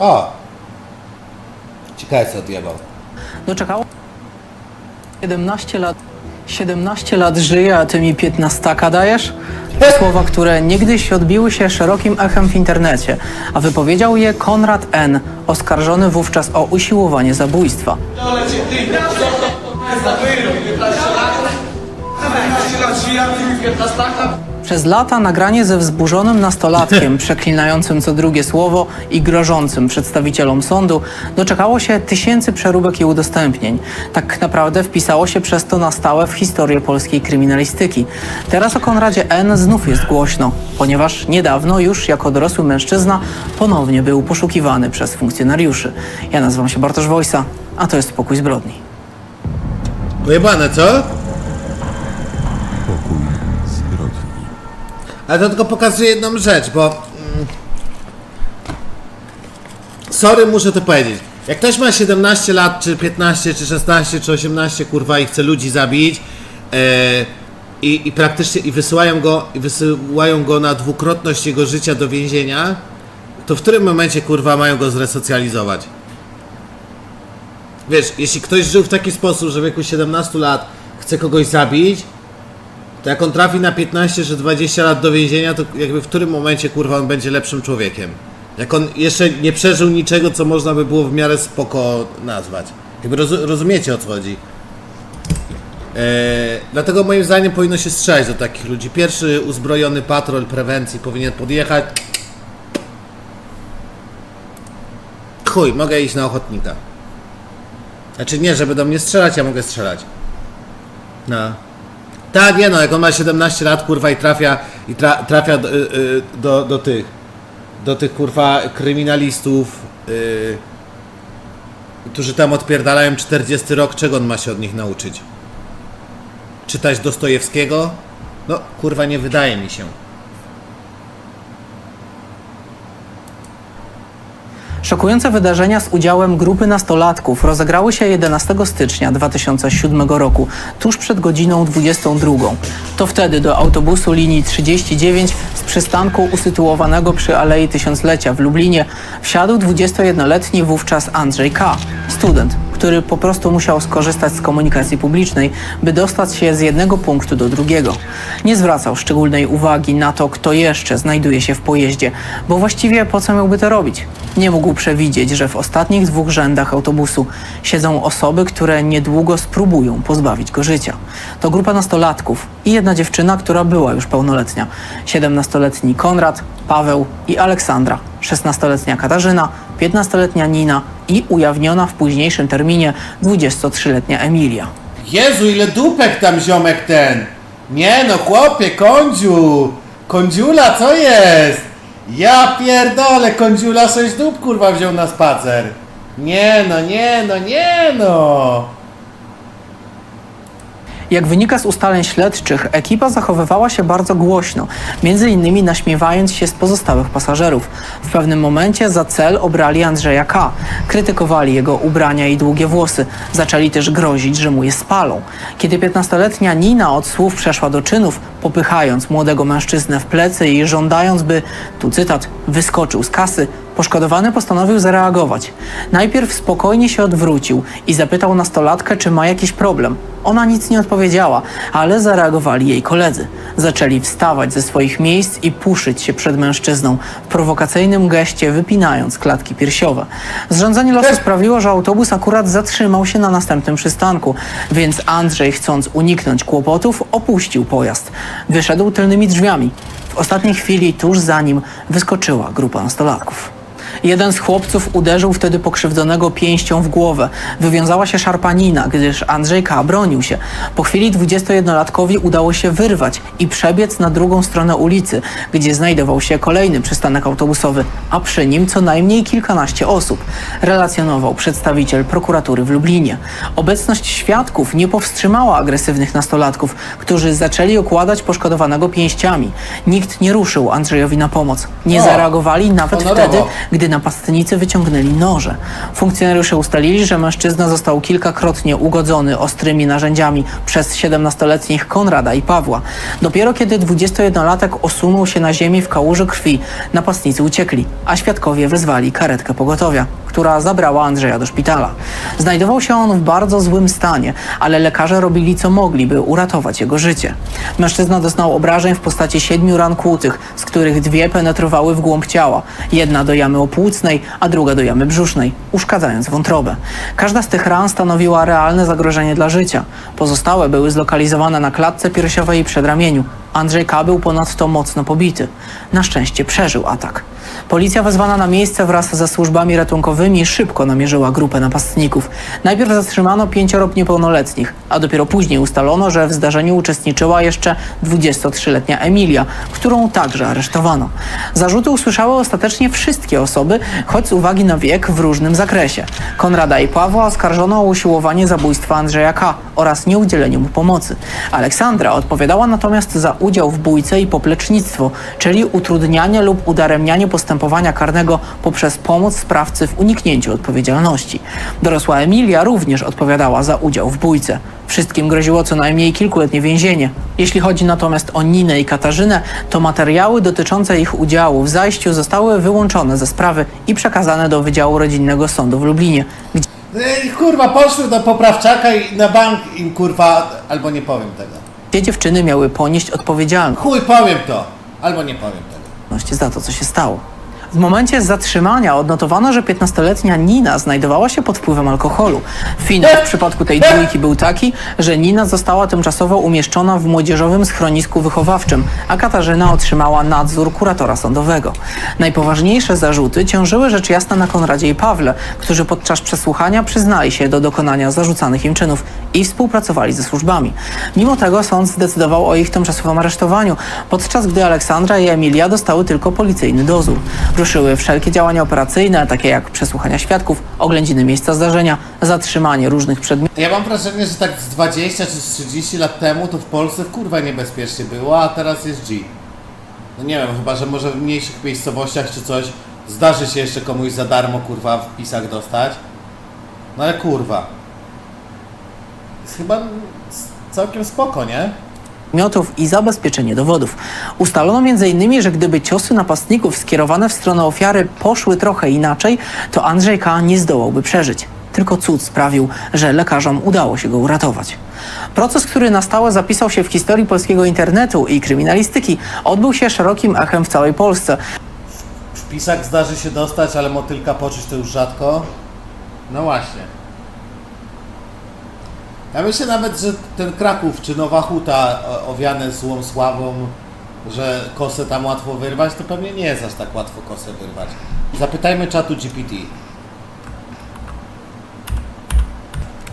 O! Ciekawe co odjebał. Doczekało 17 lat. 17 lat żyje, a ty mi 15 dajesz? Słowa, które niegdyś odbiły się szerokim echem w internecie, a wypowiedział je Konrad N., oskarżony wówczas o usiłowanie zabójstwa. Dole cię ty, co to jest za wyrok, 15 lat? 15 lat żyję, a ty mi 15 lat? Przez lata nagranie ze wzburzonym nastolatkiem, przeklinającym co drugie słowo i grożącym przedstawicielom sądu, doczekało się tysięcy przeróbek i udostępnień. Tak naprawdę wpisało się przez to na stałe w historię polskiej kryminalistyki. Teraz o Konradzie N. znów jest głośno, ponieważ niedawno już jako dorosły mężczyzna ponownie był poszukiwany przez funkcjonariuszy. Ja nazywam się Bartosz Wojsa, a to jest Pokój Zbrodni. Pojebane, co? Ale to tylko pokazuje jedną rzecz, bo... Mm, sorry, muszę to powiedzieć. Jak ktoś ma 17 lat, czy 15, czy 16, czy 18, kurwa, i chce ludzi zabić e, i, i praktycznie i wysyłają go, i wysyłają go na dwukrotność jego życia do więzienia, to w którym momencie, kurwa, mają go zresocjalizować? Wiesz, jeśli ktoś żył w taki sposób, że w wieku 17 lat chce kogoś zabić, to jak on trafi na 15 czy 20 lat do więzienia, to jakby w którym momencie kurwa on będzie lepszym człowiekiem? Jak on jeszcze nie przeżył niczego, co można by było w miarę spoko nazwać. Jakby rozu- rozumiecie o co chodzi. Eee, dlatego moim zdaniem powinno się strzelać do takich ludzi. Pierwszy uzbrojony patrol prewencji powinien podjechać. Chuj, mogę iść na ochotnika. Znaczy nie, żeby do mnie strzelać, ja mogę strzelać. No. Tak, nie no, jak on ma 17 lat, kurwa, i trafia, i tra, trafia do, y, y, do, do tych, do tych, kurwa, kryminalistów, y, którzy tam odpierdalają 40 rok, czego on ma się od nich nauczyć? Czytać Dostojewskiego? No, kurwa, nie wydaje mi się. Szokujące wydarzenia z udziałem grupy nastolatków rozegrały się 11 stycznia 2007 roku, tuż przed godziną 22. To wtedy do autobusu linii 39 z przystanku usytuowanego przy Alei Tysiąclecia w Lublinie wsiadł 21-letni wówczas Andrzej K., student, który po prostu musiał skorzystać z komunikacji publicznej, by dostać się z jednego punktu do drugiego. Nie zwracał szczególnej uwagi na to, kto jeszcze znajduje się w pojeździe, bo właściwie po co miałby to robić? Nie mógł przewidzieć, że w ostatnich dwóch rzędach autobusu siedzą osoby, które niedługo spróbują pozbawić go życia. To grupa nastolatków i jedna dziewczyna, która była już pełnoletnia. 17-letni Konrad, Paweł i Aleksandra, 16-letnia Katarzyna, 15-letnia Nina i ujawniona w późniejszym terminie 23-letnia Emilia. Jezu, ile dupek tam ziomek ten! Nie no, chłopie, kądziu! Kądziula, co jest? Ja pierdolę, kądziula sześć dup kurwa wziął na spacer. Nie no, nie no, nie no! Jak wynika z ustaleń śledczych, ekipa zachowywała się bardzo głośno, między innymi naśmiewając się z pozostałych pasażerów. W pewnym momencie za cel obrali Andrzeja K. Krytykowali jego ubrania i długie włosy. Zaczęli też grozić, że mu je spalą. Kiedy 15-letnia Nina od słów przeszła do czynów, popychając młodego mężczyznę w plecy i żądając, by, tu cytat, wyskoczył z kasy, Poszkodowany postanowił zareagować. Najpierw spokojnie się odwrócił i zapytał nastolatkę, czy ma jakiś problem. Ona nic nie odpowiedziała, ale zareagowali jej koledzy. Zaczęli wstawać ze swoich miejsc i puszyć się przed mężczyzną, w prowokacyjnym geście wypinając klatki piersiowe. Zrządzenie losu sprawiło, że autobus akurat zatrzymał się na następnym przystanku, więc Andrzej, chcąc uniknąć kłopotów, opuścił pojazd. Wyszedł tylnymi drzwiami. W ostatniej chwili, tuż za nim, wyskoczyła grupa nastolatków. Jeden z chłopców uderzył wtedy pokrzywdzonego pięścią w głowę. Wywiązała się szarpanina, gdyż Andrzej K. bronił się. Po chwili 21-latkowi udało się wyrwać i przebiec na drugą stronę ulicy, gdzie znajdował się kolejny przystanek autobusowy, a przy nim co najmniej kilkanaście osób, relacjonował przedstawiciel prokuratury w Lublinie. Obecność świadków nie powstrzymała agresywnych nastolatków, którzy zaczęli okładać poszkodowanego pięściami. Nikt nie ruszył Andrzejowi na pomoc. Nie O, zareagowali nawet honorowo. wtedy, gdy napastnicy wyciągnęli noże. Funkcjonariusze ustalili, że mężczyzna został kilkakrotnie ugodzony ostrymi narzędziami przez 17-letnich Konrada i Pawła. Dopiero kiedy 21-latek osunął się na ziemi w kałuży krwi, napastnicy uciekli, a świadkowie wezwali karetkę pogotowia, która zabrała Andrzeja do szpitala. Znajdował się on w bardzo złym stanie, ale lekarze robili co mogli, by uratować jego życie. Mężczyzna doznał obrażeń w postaci siedmiu ran kłutych, z których dwie penetrowały w głąb ciała. Jedna do jamy opłucnej, a druga do jamy brzusznej, uszkadzając wątrobę. Każda z tych ran stanowiła realne zagrożenie dla życia. Pozostałe były zlokalizowane na klatce piersiowej i przedramieniu. Andrzej K. był ponadto mocno pobity. Na szczęście przeżył atak. Policja wezwana na miejsce wraz ze służbami ratunkowymi szybko namierzyła grupę napastników. Najpierw zatrzymano pięcioro niepełnoletnich, a dopiero później ustalono, że w zdarzeniu uczestniczyła jeszcze 23-letnia Emilia, którą także aresztowano. Zarzuty usłyszały ostatecznie wszystkie osoby, choć z uwagi na wiek w różnym zakresie. Konrada i Pawła oskarżono o usiłowanie zabójstwa Andrzeja K. oraz nieudzielenie mu pomocy. Aleksandra odpowiadała natomiast za udział w bójce i poplecznictwo, czyli utrudnianie lub udaremnianie postępowania karnego poprzez pomoc sprawcy w uniknięciu odpowiedzialności. Dorosła Emilia również odpowiadała za udział w bójce. Wszystkim groziło co najmniej kilkuletnie więzienie. Jeśli chodzi natomiast o Ninę i Katarzynę, to materiały dotyczące ich udziału w zajściu zostały wyłączone ze sprawy i przekazane do Wydziału Rodzinnego Sądu w Lublinie, gdzie I kurwa, poszły do poprawczaka i na bank im kurwa, albo nie powiem tego. gdzie dziewczyny miały ponieść odpowiedzialność. Chuj, powiem to, albo nie powiem tego. Odpowiedzialność za to, co się stało. W momencie zatrzymania odnotowano, że 15-letnia Nina znajdowała się pod wpływem alkoholu. Finał w przypadku tej dwójki był taki, że Nina została tymczasowo umieszczona w młodzieżowym schronisku wychowawczym, a Katarzyna otrzymała nadzór kuratora sądowego. Najpoważniejsze zarzuty ciążyły rzecz jasna na Konradzie i Pawle, którzy podczas przesłuchania przyznali się do dokonania zarzucanych im czynów i współpracowali ze służbami. Mimo tego sąd zdecydował o ich tymczasowym aresztowaniu, podczas gdy Aleksandra i Emilia dostały tylko policyjny dozór. Ruszyły wszelkie działania operacyjne, takie jak przesłuchania świadków, oględziny miejsca zdarzenia, zatrzymanie różnych przedmiotów. Ja mam wrażenie, że tak z 20 czy z 30 lat temu to w Polsce kurwa niebezpiecznie było, a teraz jest G. No nie wiem, chyba że może w mniejszych miejscowościach czy coś zdarzy się jeszcze komuś za darmo kurwa w pisach dostać. No ale kurwa. Jest chyba całkiem spoko, nie? Miotów i zabezpieczenie dowodów. Ustalono m.in., że gdyby ciosy napastników skierowane w stronę ofiary poszły trochę inaczej, to Andrzej K. nie zdołałby przeżyć. Tylko cud sprawił, że lekarzom udało się go uratować. Proces, który na stałe zapisał się w historii polskiego internetu i kryminalistyki, odbył się szerokim echem w całej Polsce. W pisach zdarzy się dostać, ale motylka poczuć to już rzadko. No właśnie. Ja myślę nawet, że ten Kraków czy Nowa Huta owiane złą sławą, że kosę tam łatwo wyrwać, to pewnie nie jest aż tak łatwo kosę wyrwać. Zapytajmy czatu GPT.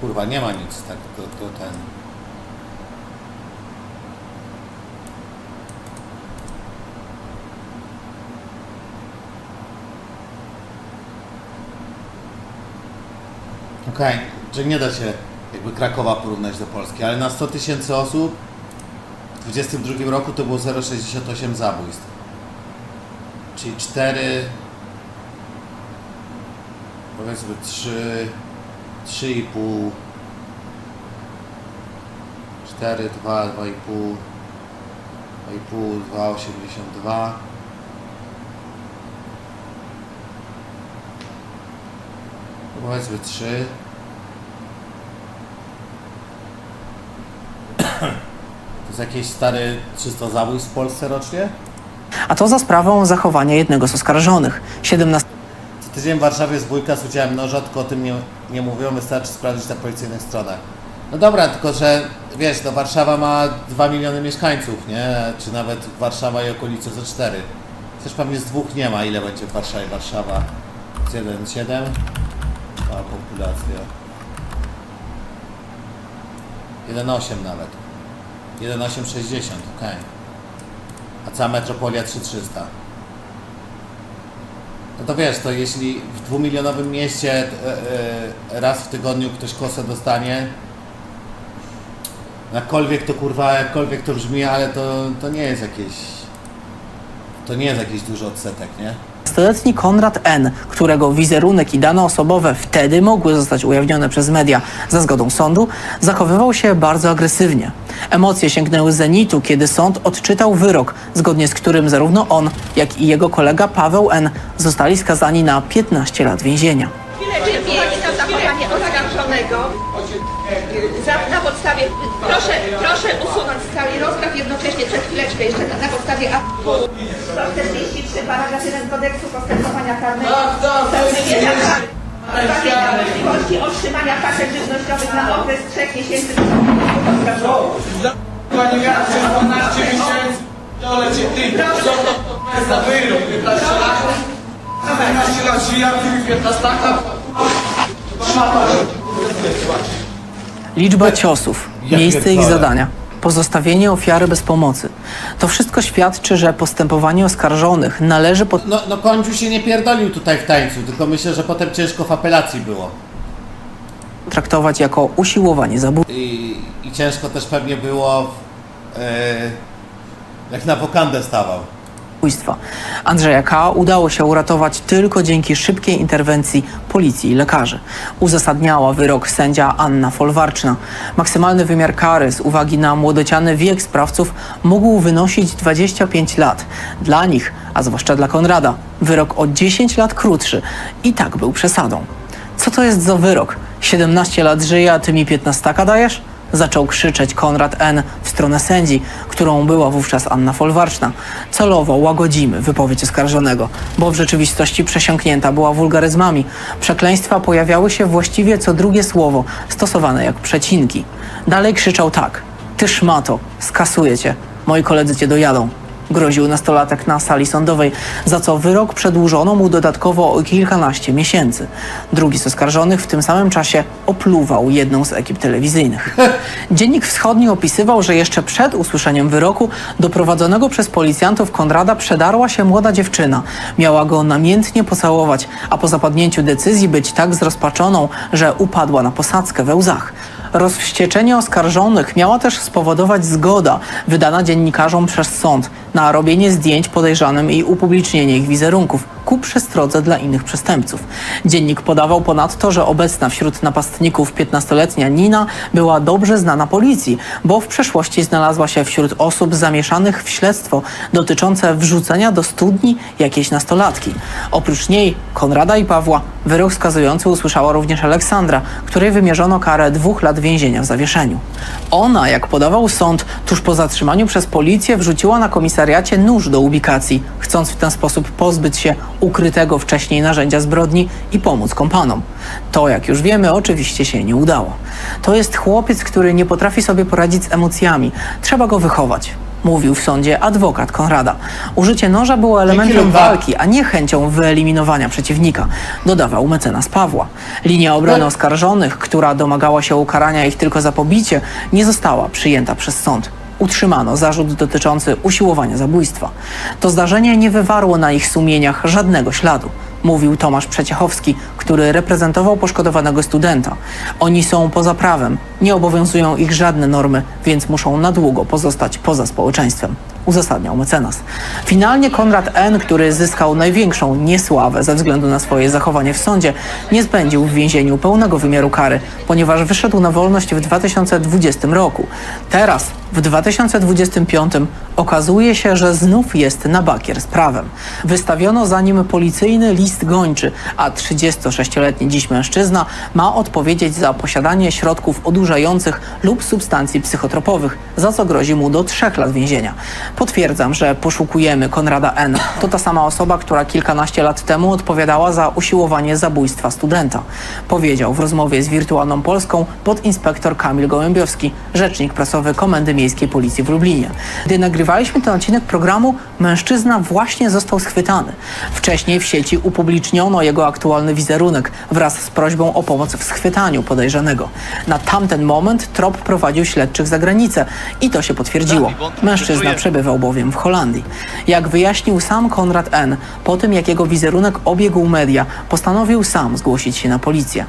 Kurwa, nie ma nic tak, to, to ten... Okej, że nie da się jakby Krakowa porównać do Polski, ale na 100 tysięcy osób w 2022 roku to było 0,68 zabójstw. Czyli 4, powiedzmy 3, 3,5, 4, 2, 2,5, 2,5, 2,82. Powiedzmy 3. Jest jakieś stare 300 zabójstw w Polsce rocznie? A to za sprawą zachowania jednego z oskarżonych. 17 Co tydzień w Warszawie jest bójka z udziałem noża, tylko o tym nie, nie mówią, wystarczy sprawdzić na policyjnych stronach. No dobra, tylko że wiesz, no Warszawa ma 2 miliony mieszkańców, nie? Czy nawet Warszawa i okolice ze 4. Też pewnie z dwóch nie ma, ile będzie w Warszawie Warszawa. Z 1,7? A populacja. 1,8 nawet. 1,860, okej. A cała metropolia 3,300. No to wiesz, to jeśli w dwumilionowym mieście e, raz w tygodniu ktoś kosę dostanie, jakkolwiek to kurwa, jakkolwiek to brzmi, ale to, to nie jest jakieś, to nie jest jakiś duży odsetek, nie? Nastoletni Konrad N., którego wizerunek i dane osobowe wtedy mogły zostać ujawnione przez media za zgodą sądu, zachowywał się bardzo agresywnie. Emocje sięgnęły zenitu, kiedy sąd odczytał wyrok, zgodnie z którym zarówno on, jak i jego kolega Paweł N. zostali skazani na 15 lat więzienia. Podstawie, proszę, proszę usunąć cały rozpraw jednocześnie przez chwileczkę jeszcze na, na podstawie aktu 143 paragraf 1 kodeksu postępowania karnego Tak, tak, to jest- zawiera możliwości otrzymania paczek żywnościowych na okres 3 miesięcy do. Pani miała przez 12 miesięcy, cię ty, co to jest za wyrok, 15 lat? 15 lat życia, ty 15 lat? Szmata. Liczba ciosów, Ja miejsce ich pierdolę. zadania, pozostawienie ofiary bez pomocy. To wszystko świadczy, że postępowanie oskarżonych należy pod No, no końcu się nie pierdolił tutaj w tańcu, tylko myślę, że potem ciężko w apelacji było. traktować jako usiłowanie zabójstwa. I, i ciężko też pewnie było, e, jak na wokandę stawał. Zabójstwa. Andrzeja K. udało się uratować tylko dzięki szybkiej interwencji policji i lekarzy. Uzasadniała wyrok sędzia Anna Folwarczna. Maksymalny wymiar kary z uwagi na młodociany wiek sprawców mógł wynosić 25 lat. Dla nich, a zwłaszcza dla Konrada, wyrok o 10 lat krótszy i tak był przesadą. Co to jest za wyrok? 17 lat żyje, a ty mi 15 dajesz? Zaczął krzyczeć Konrad N. w stronę sędzi, którą była wówczas Anna Folwarczna. Celowo łagodzimy wypowiedź oskarżonego, bo w rzeczywistości przesiąknięta była wulgaryzmami. Przekleństwa pojawiały się właściwie co drugie słowo, stosowane jak przecinki. Dalej krzyczał tak. Ty szmato, skasuję cię. Moi koledzy cię dojadą. Groził nastolatek na sali sądowej, za co wyrok przedłużono mu dodatkowo o kilkanaście miesięcy. Drugi z oskarżonych w tym samym czasie opluwał jedną z ekip telewizyjnych. Dziennik Wschodni opisywał, że jeszcze przed usłyszeniem wyroku do prowadzonego przez policjantów Konrada przedarła się młoda dziewczyna. Miała go namiętnie pocałować, a po zapadnięciu decyzji być tak zrozpaczoną, że upadła na posadzkę we łzach. Rozwścieczenie oskarżonych miała też spowodować zgoda wydana dziennikarzom przez sąd na robienie zdjęć podejrzanym i upublicznienie ich wizerunków ku przestrodze dla innych przestępców. Dziennik podawał ponadto, że obecna wśród napastników 15-letnia Nina była dobrze znana policji, bo w przeszłości znalazła się wśród osób zamieszanych w śledztwo dotyczące wrzucenia do studni jakiejś nastolatki. Oprócz niej, Konrada i Pawła, wyrok skazujący usłyszała również Aleksandra, której wymierzono karę dwóch lat więzienia w zawieszeniu. Ona, jak podawał sąd, tuż po zatrzymaniu przez policję wrzuciła na komisariacie nóż do ubikacji, chcąc w ten sposób pozbyć się ukrytego wcześniej narzędzia zbrodni i pomóc kompanom. To, jak już wiemy, oczywiście się nie udało. To jest chłopiec, który nie potrafi sobie poradzić z emocjami. Trzeba go wychować. Mówił w sądzie adwokat Konrada. Użycie noża było elementem walki, a nie chęcią wyeliminowania przeciwnika, dodawał mecenas Pawła. Linia obrony oskarżonych, która domagała się ukarania ich tylko za pobicie, nie została przyjęta przez sąd. Utrzymano zarzut dotyczący usiłowania zabójstwa. To zdarzenie nie wywarło na ich sumieniach żadnego śladu, mówił Tomasz Przeciechowski, który reprezentował poszkodowanego studenta. Oni są poza prawem, nie obowiązują ich żadne normy, więc muszą na długo pozostać poza społeczeństwem uzasadniał mecenas. Finalnie Konrad N., który zyskał największą niesławę ze względu na swoje zachowanie w sądzie, nie spędził w więzieniu pełnego wymiaru kary, ponieważ wyszedł na wolność w 2020 roku. Teraz, w 2025, okazuje się, że znów jest na bakier z prawem. Wystawiono za nim policyjny list gończy, a 36-letni dziś mężczyzna ma odpowiedzieć za posiadanie środków odurzających lub substancji psychotropowych, za co grozi mu do trzech lat więzienia. Potwierdzam, że poszukujemy Konrada N. To ta sama osoba, która kilkanaście lat temu odpowiadała za usiłowanie zabójstwa studenta. Powiedział w rozmowie z Wirtualną Polską podinspektor Kamil Gołębiowski, rzecznik prasowy Komendy Miejskiej Policji w Lublinie. Gdy nagrywaliśmy ten odcinek programu, mężczyzna właśnie został schwytany. Wcześniej w sieci upubliczniono jego aktualny wizerunek wraz z prośbą o pomoc w schwytaniu podejrzanego. Na tamten moment trop prowadził śledczych za granicę i to się potwierdziło. Mężczyzna przebywa przebywał bowiem w Holandii. Jak wyjaśnił sam Konrad N., po tym jak jego wizerunek obiegł media, postanowił sam zgłosić się na policję.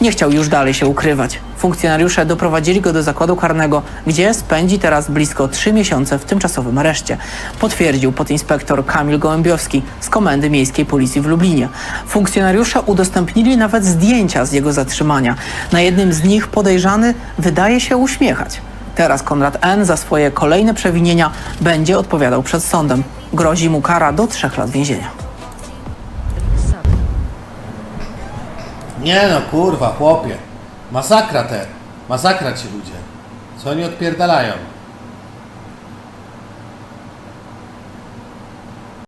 Nie chciał już dalej się ukrywać. Funkcjonariusze doprowadzili go do zakładu karnego, gdzie spędzi teraz blisko trzy miesiące w tymczasowym areszcie. Potwierdził podinspektor Kamil Gołębiowski z Komendy Miejskiej Policji w Lublinie. Funkcjonariusze udostępnili nawet zdjęcia z jego zatrzymania. Na jednym z nich podejrzany wydaje się uśmiechać. Teraz Konrad N. za swoje kolejne przewinienia będzie odpowiadał przed sądem. Grozi mu kara do trzech lat więzienia. Nie no, kurwa, chłopie. Masakra te. Masakra ci ludzie. Co oni odpierdalają?